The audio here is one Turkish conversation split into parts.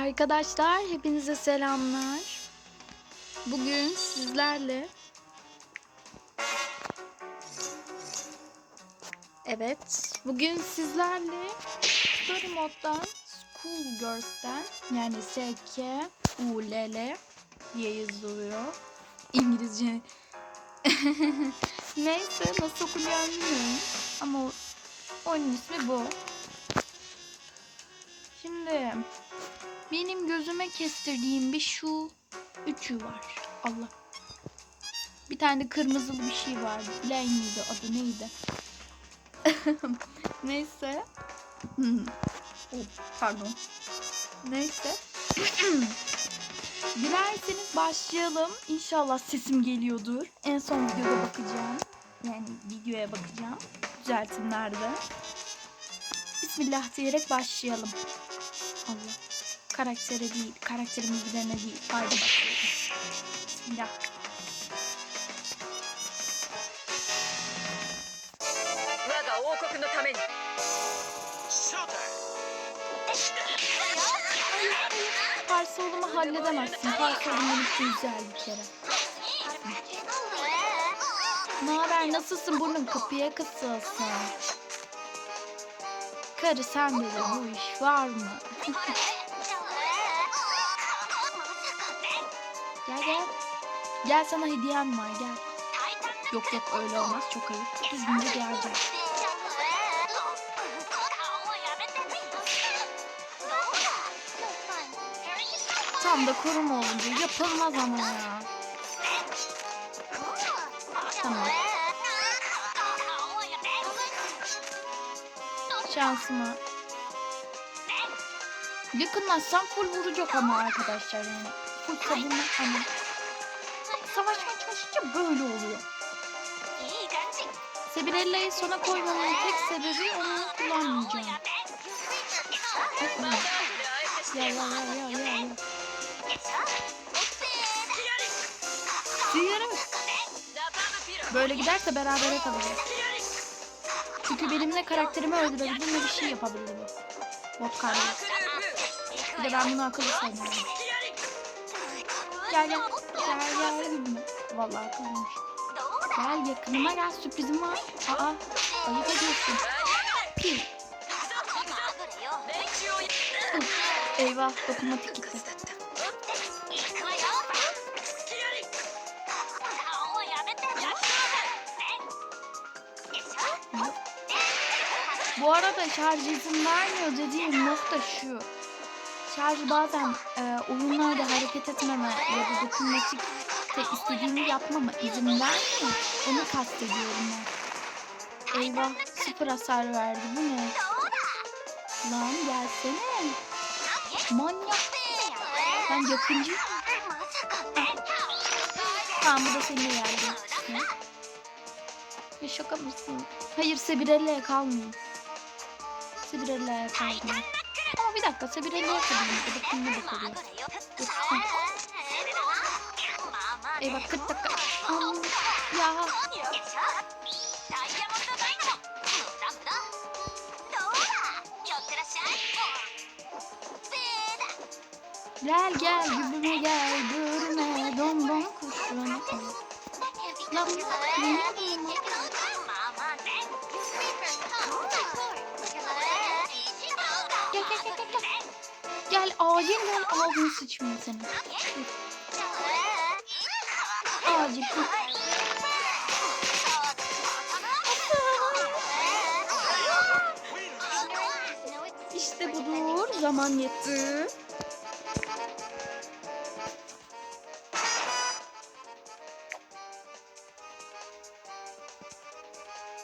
Arkadaşlar hepinize selamlar. Bugün sizlerle Evet, bugün sizlerle Story Mode'dan School Girls'ten yani SK ULL diye yazılıyor. İngilizce. Neyse nasıl okunuyor bilmiyorum ama oyunun ismi bu. Şimdi benim gözüme kestirdiğim bir şu üçü var. Allah. Bir tane de kırmızılı bir şey var. Lane miydi? Adı neydi? Neyse. Hmm. Oh, pardon. Neyse. Dilerseniz başlayalım. İnşallah sesim geliyordur. En son videoda bakacağım. Yani videoya bakacağım. Düzeltimlerde. Bismillah diyerek başlayalım. Karaktere değil, karakterimiz üzerine değil. Haydi başlayalım. Bismillah. Parsolumu halledemezsin. Parsolum benim güzel bir kere. Ne haber nasılsın burnun kapıya kısılsın. Karı sen de bu iş var mı? Gel sana hediyem var gel. Yok yok öyle olmaz çok ayıp. Düzgünce geleceğim. Tam da koruma olunca yapılmaz ama ya. Tamam. Şansıma. Yakınlaşsam full vuracak ama arkadaşlar yani. Full savunma hani. Çalışınca böyle oluyor. Sebirella'yı sona koymamın tek sebebi onu kullanmayacağım. Ya ya ya ya ya ya. Duyuyorum. Böyle giderse berabere kalacağız. Çünkü benimle karakterimi öldürebilir ne bir şey yapabilir bu. Bot kardeş. Bir de ben bunu akıllı sanıyorum. Gel gel. Gel gel. Vallahi akıllıymış. Gel yakınıma gel sürprizim var. Aa ayıp ediyorsun. Pil. Eyvah dokunmatik gitti. Bu arada şarj izin vermiyor dediğim nokta şu. Şarj bazen e, oyunlarda hareket etmeme ya da dokunmatik de istediğimi yapmama izin vermiyor. Onu kastediyorum ben. Eyvah sıfır hasar verdi bu ne? Lan gelsene. Manyak. Ben yakıncı. Tamam bu da seninle geldi. Ne? Ya şaka mısın? Hayır Sebirella'ya kalmayayım. Sebirella'ya kalmayayım. Ama bir dakika Sebirella'ya kalayım. Ya da kimle bakalım. Eyvah 40 dakika. Am, ya gel gel gübüme gel görme don don kuşun. Lan? Gel gel gel gel gel. Gel acil gel ağzını sıçmıyor senin. Acil. İşte budur. Zaman yetti.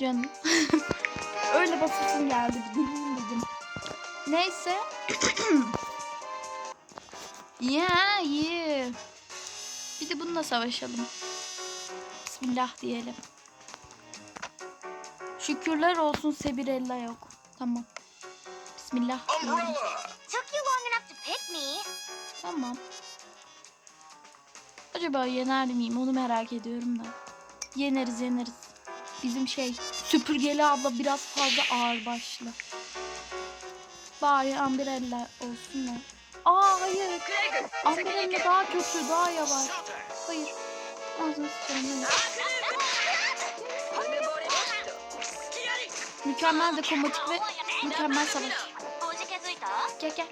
Canım. Öyle basasım geldi. Güleyim dedim. Neyse. ya iyi. Bir de bununla savaşalım. Bismillah diyelim. Şükürler olsun Sebirella yok. Tamam. Bismillah. Took you long enough to pick me. Tamam. Acaba yener miyim onu merak ediyorum da. Yeneriz yeneriz. Bizim şey süpürgeli abla biraz fazla ağır ağırbaşlı. Bari Umbrella olsun da. Aa hayır. Umbrella daha kötü daha yavaş. Hayır. Ağzını sıçrayım. Mükemmel dekomatik ve mükemmel savaş. Gel gel.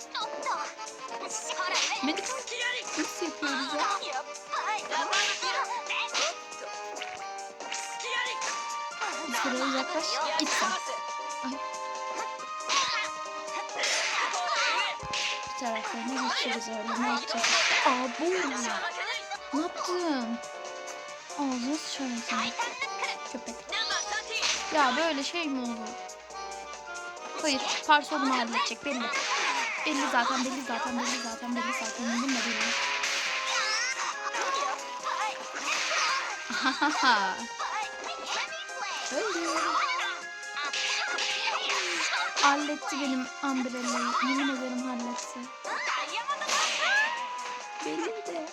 Medik nasıl yapıyoruz ya? Sıraya uzaklaş. Git sen. Ay. Bir taraflarına geçiriz öyle. Ne yapacağız? Aa bu. Ne yaptın? Ağzını sıçarım sana. Ya böyle şey mi olur? Hayır, Parson'u halledecek belli. Belli zaten, belli zaten, belli zaten, belli zaten. Bunun da belli. Hahaha. Halletti benim Umbrella'yı. Yemin ederim halletti. Belliydi.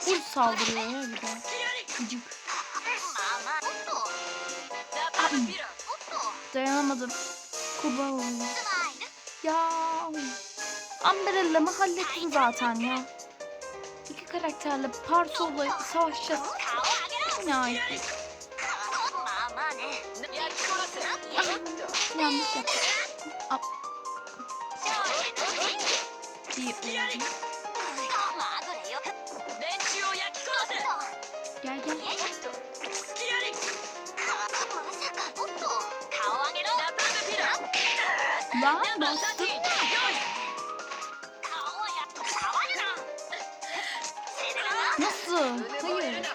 Full saldırıyor ya bir de. Gıcık. Dayanamadım. Kuba oldu. Ya. Umbrella'mı hallettim zaten ya. İki karakterle Parsol'la savaşacağız. Ayıp. Yanlış yaptım. İyi oldu. Lan? Hayır.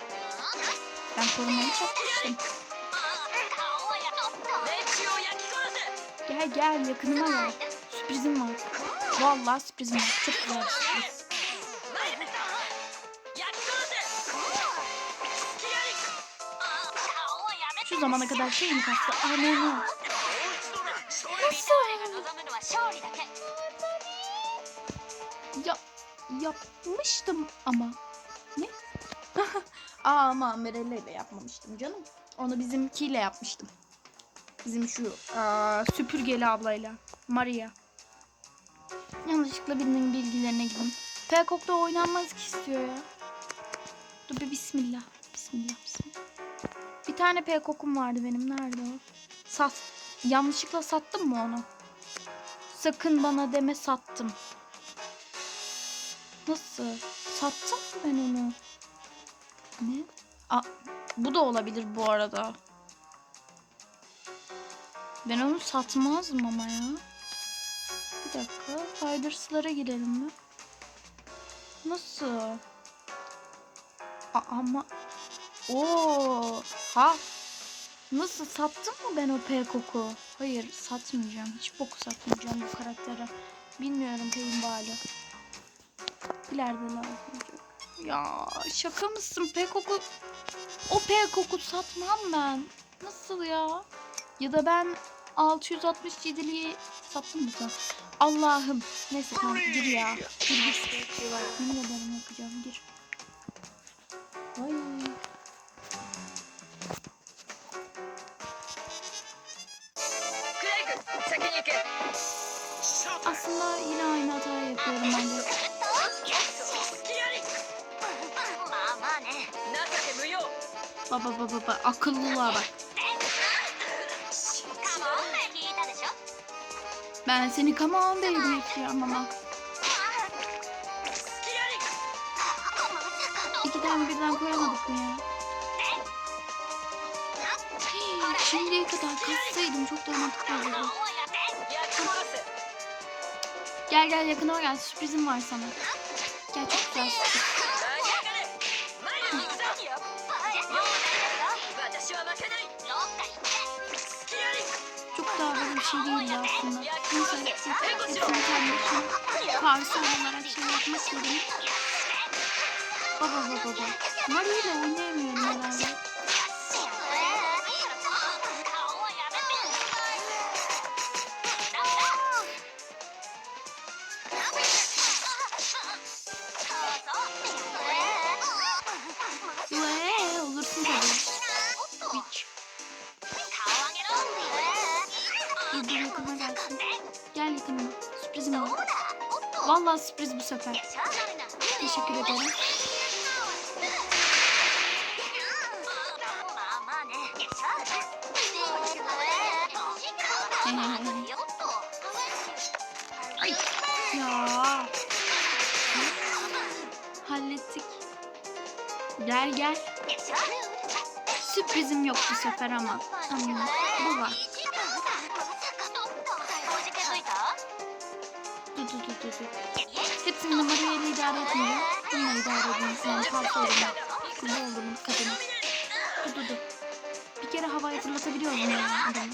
Ben korumayı çakmıştım. Gel gel yakınıma gel. Sürprizim var. Vallahi sürprizim var. Çok güzel bir sürpriz. Şu zamana kadar şey mi kastı? Aa yapmıştım ama. Ne? Aa ama Merelle ile yapmamıştım canım. Onu bizimkiyle yapmıştım. Bizim şu aa, süpürgeli ablayla. Maria. Yanlışlıkla birinin bilgilerine gidin. Peacock'ta oynanmaz ki istiyor ya. Dur bir bismillah. Bismillah bismillah. Bir tane Peacock'um vardı benim. Nerede o? Sat. Yanlışlıkla sattım mı onu? Sakın bana deme sattım. Nasıl? Sattım mı ben onu? Ne? Aa, bu da olabilir bu arada. Ben onu satmazdım ama ya. Bir dakika. Hiders'lara girelim mi? Nasıl? Aa, ama... Oo, ha. Nasıl sattım mı ben o Peacock'u? Hayır satmayacağım. Hiç boku satmayacağım bu karaktere. Bilmiyorum kayınbali. İleride lazım olacak. Ya şaka mısın? Peacock'u... O Peacock'u satmam ben. Nasıl ya? Ya da ben 667'liği sattım mı sen? Allah'ım. Neyse tamam gir ya. Gir gir. Yemin ederim yapacağım gir. Vay. Baba baba baba akıllılar bak. Ben seni come on baby istiyorum ama. İki tane birden koyamadık mı ya? Şimdiye kadar kassaydım çok daha mantıklı olurdu. Gel gel yakına gel sürprizim var sana. Gel çok güzel sürpriz. Şey değildi aslında. Neyse hepsini kardeşim parça olarak şey yapmak istedim. Baba baba baba. Mario ile oynayamıyorum herhalde. Dur gel. Yakınıma. Sürprizim var. Vallahi sürpriz bu sefer. Teşekkür ederim. Ya. Hallettik. Gel gel. Sürprizim yok bu sefer ama. Tamam. Bu var. iki iki iki. Hepsinin numarayla idare etmeyin. Bununla idare edin. Yani tavsiye edin. Kızı oldum kadını. Dur dur dur. Bir kere havaya fırlatabiliyorum yani adamı.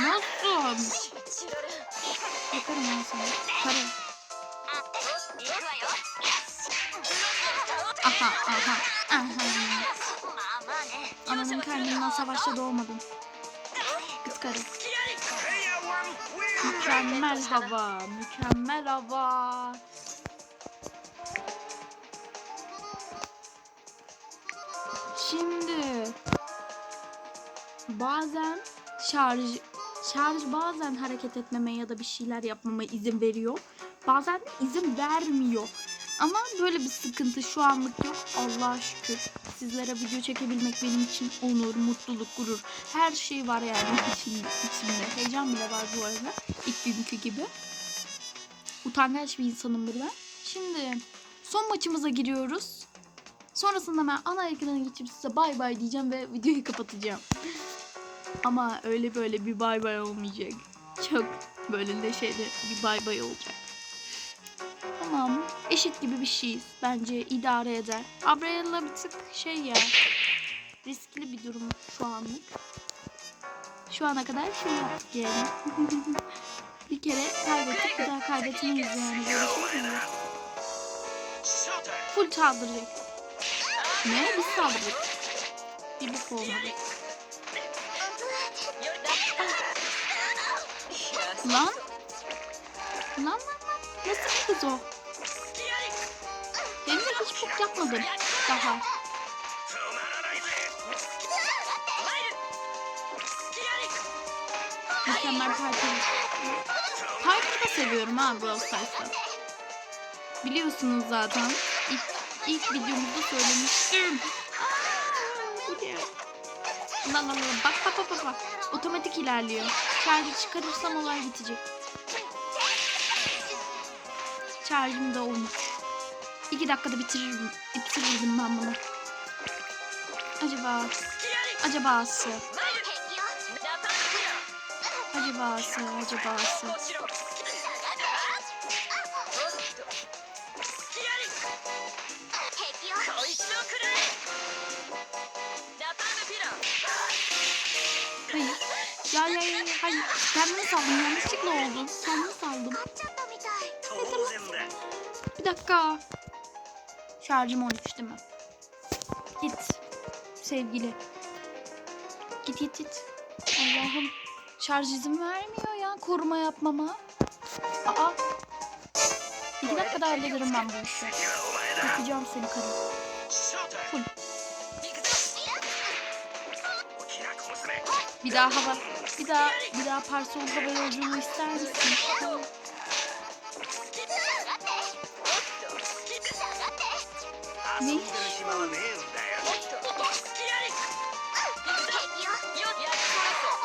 Nasıl? Yakarım ben sana. Karı. Aha aha aha. Ananın karnından savaşta doğmadım. Kız karı. Mükemmel hava. Mükemmel hava. Şimdi bazen şarj şarj bazen hareket etmeme ya da bir şeyler yapmama izin veriyor. Bazen izin vermiyor. Ama böyle bir sıkıntı şu anlık yok. Allah'a şükür. Sizlere video çekebilmek benim için onur, mutluluk, gurur. Her şey var yani için, içimde. Heyecan bile var bu arada. İlk günkü gibi. Utangaç bir insanımdır ben. Şimdi son maçımıza giriyoruz. Sonrasında ben ana ekrana geçip size bay bay diyeceğim ve videoyu kapatacağım. Ama öyle böyle bir bay bay olmayacak. Çok böyle neşeli bir bay bay olacak. Eşit gibi bir şeyiz. Bence idare eder. Abraya'la bir tık şey ya. Riskli bir durum şu anlık. Şu ana kadar şey yaptık yani. bir kere kaybettik bir daha kaybetmeyiz yani. Böyle şey mi? Full saldıracak. Ne? Biz saldırdık. Bir bok olmadı. Lan? Lan lan lan. Nasıl bir kız o? Hiç bok yapmadım. Daha. Mükemmel parti. Parti de seviyorum ha Brawl Stars'ta. Biliyorsunuz zaten. İlk, ilk videomuzda söylemiştim. Lan lan lan bak bak bak bak. Otomatik ilerliyor. Şarjı çıkarırsam olay bitecek. Şarjım da olmuş. İki dakikada bitiririm, bitiririm ben bunu. Acaba... Acabası. Acabası, acabası. Hayır. Ya ya ya hayır. Ben bunu saldım. Yanlışlıkla oldu. Ben bunu saldım. E, bir dakika. Şarjım 13 değil mi? Git. Sevgili. Git git git. Allah'ım. Şarj izin vermiyor ya koruma yapmama. Aa. İki dakikada hallederim ben bu işi. Yapacağım seni karı. Full. Bir daha hava. Bir daha bir daha parsol hava yolculuğu ister misin? Ne?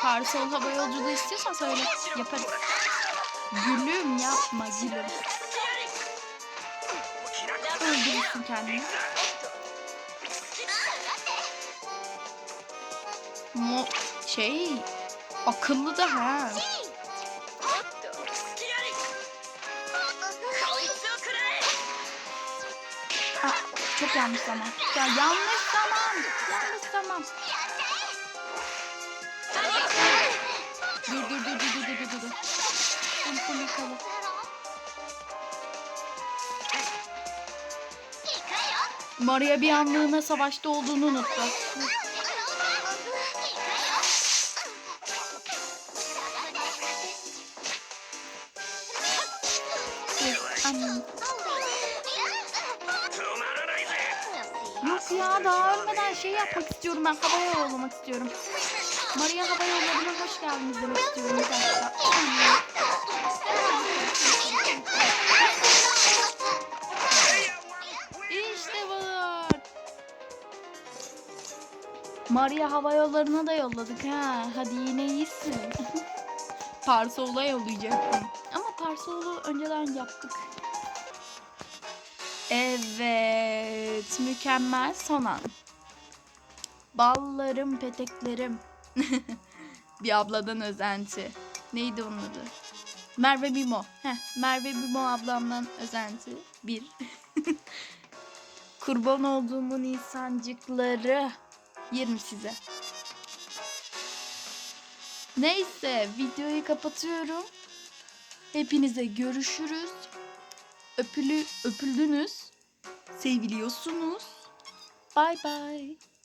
Parisol hava yolculuğu istiyorsan söyle. Yaparız. Gülüm yapma gülüm. Öldürürsün kendini. Mo şey akıllı da ha. Çok yanlış zaman. Ya yanlış zaman. Yanlış zaman. Dur dur dur dur dur dur dur dur. Full yıkalı. Maria bir anlığına savaşta olduğunu unuttu. yapmak istiyorum ben. Havaya yollamak istiyorum. Maria havaya yolladığına hoş geldiniz demek istiyorum. İşte bu. Maria hava yollarına da yolladık ha. Hadi yine iyisin. Parsol'a yollayacaktım. Ama Parsol'u önceden yaptık. Evet, mükemmel son an. Ballarım, peteklerim. Bir abladan özenti. Neydi onun adı? Merve Bimo. Heh, Merve Bimo ablamdan özenti. Bir. Kurban olduğumun insancıkları. Yerim size. Neyse videoyu kapatıyorum. Hepinize görüşürüz. Öpülü öpüldünüz. Seviliyorsunuz. Bye bye.